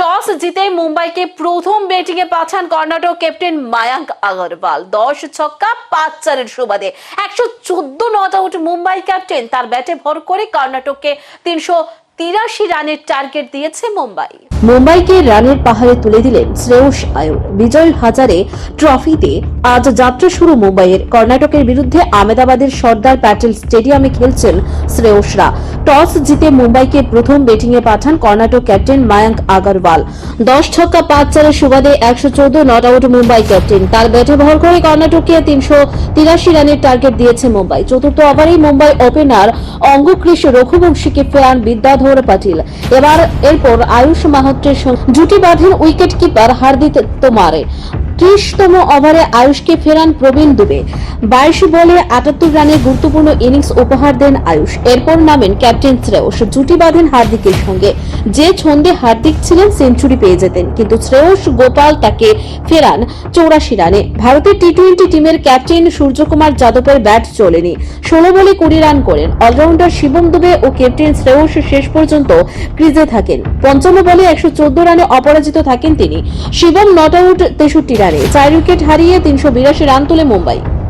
Toss জিতে মুম্বাইকে প্রথম ব্যাটিং এ পাঠান কর্ণাটক ক্যাপ্টেন মায়াঙ্ক আগরওয়াল। দশ ছক্কা, পাঁচ চারের সুবাদে। একশো চোদ্দ নট আউট মুম্বাই ক্যাপ্টেন। তার ব্যাটে ভর করে কর্ণাটককে তিনশো তিরাশি রানের টার্গেট দিয়েছে মুম্বাই। মুম্বাইকে রানের পাহাড়ে তুলে দিলেন শ্রেয়স আয়র। বিজয় হাজারে ট্রফিতে আজ যাত্রা শুরু মুম্বাইয়ের। কর্ণাটকের বিরুদ্ধে আহমেদাবাদের সর্দার প্যাটেল স্টেডিয়ামে খেলছেন শ্রেয়সরা। টস জিতে মুম্বাইকে প্রথম ব্যাটিংয়ে পাঠান কর্ণাটক ক্যাপ্টেন মায়াঙ্ক আগরওয়াল। দশ ছক্কা পাঁচ চারের সুবাদে একশো চোদ্দ নট আউট মুম্বাই ক্যাপ্টেন। তার ব্যাটে ভর করে কর্ণাটককে তিনশো তিরাশি রানের টার্গেট দিয়েছে মুম্বাই। চতুর্থ ওভারেই মুম্বাই ওপেনার অঙ্গকৃষ রঘুবংশীকে ফেরান বিদ্যাধর পাটিল। এবার, এরপর আয়ুষ মাহাত্রের জুটি বাঁধেন উইকেট কিপার হার্দিক তোমারে। ত্রিশতম ওভারে আয়ুষকে ফেরান প্রবীণ দুবে। বাইশ বলে আটাত্তর রানের গুরুত্বপূর্ণ ইনিংস উপহার দেন আয়ুষ। এরপর নামেন ক্যাপ্টেন শ্রেয়স। জুটি বাঁধেন হার্দিকের সঙ্গে। যে ছন্দে হার্দিক ছিলেন সেঞ্চুরি পেয়ে যেতেন। কিন্তু শ্রেয়স গোপাল তাকে ফেরান চৌরাশি রানে। ভারতের টি টোয়েন্টি টিমের ক্যাপ্টেন সূর্যকুমার যাদবের ব্যাট চলেনি। ষোলো বলে কুড়ি রান করেন। অলরাউন্ডার শিবম দুবে ও ক্যাপ্টেন শ্রেয়স শেষ পর্যন্ত ক্রিজে থাকেন। পঞ্চম বলে একশো চোদ্দ রানে অপরাজিত থাকেন তিনি। শিবম নট আউট তেষট্টি রানে। চার উইকেট হারিয়ে তিনশো বিরাশি রান তোলে মুম্বাই।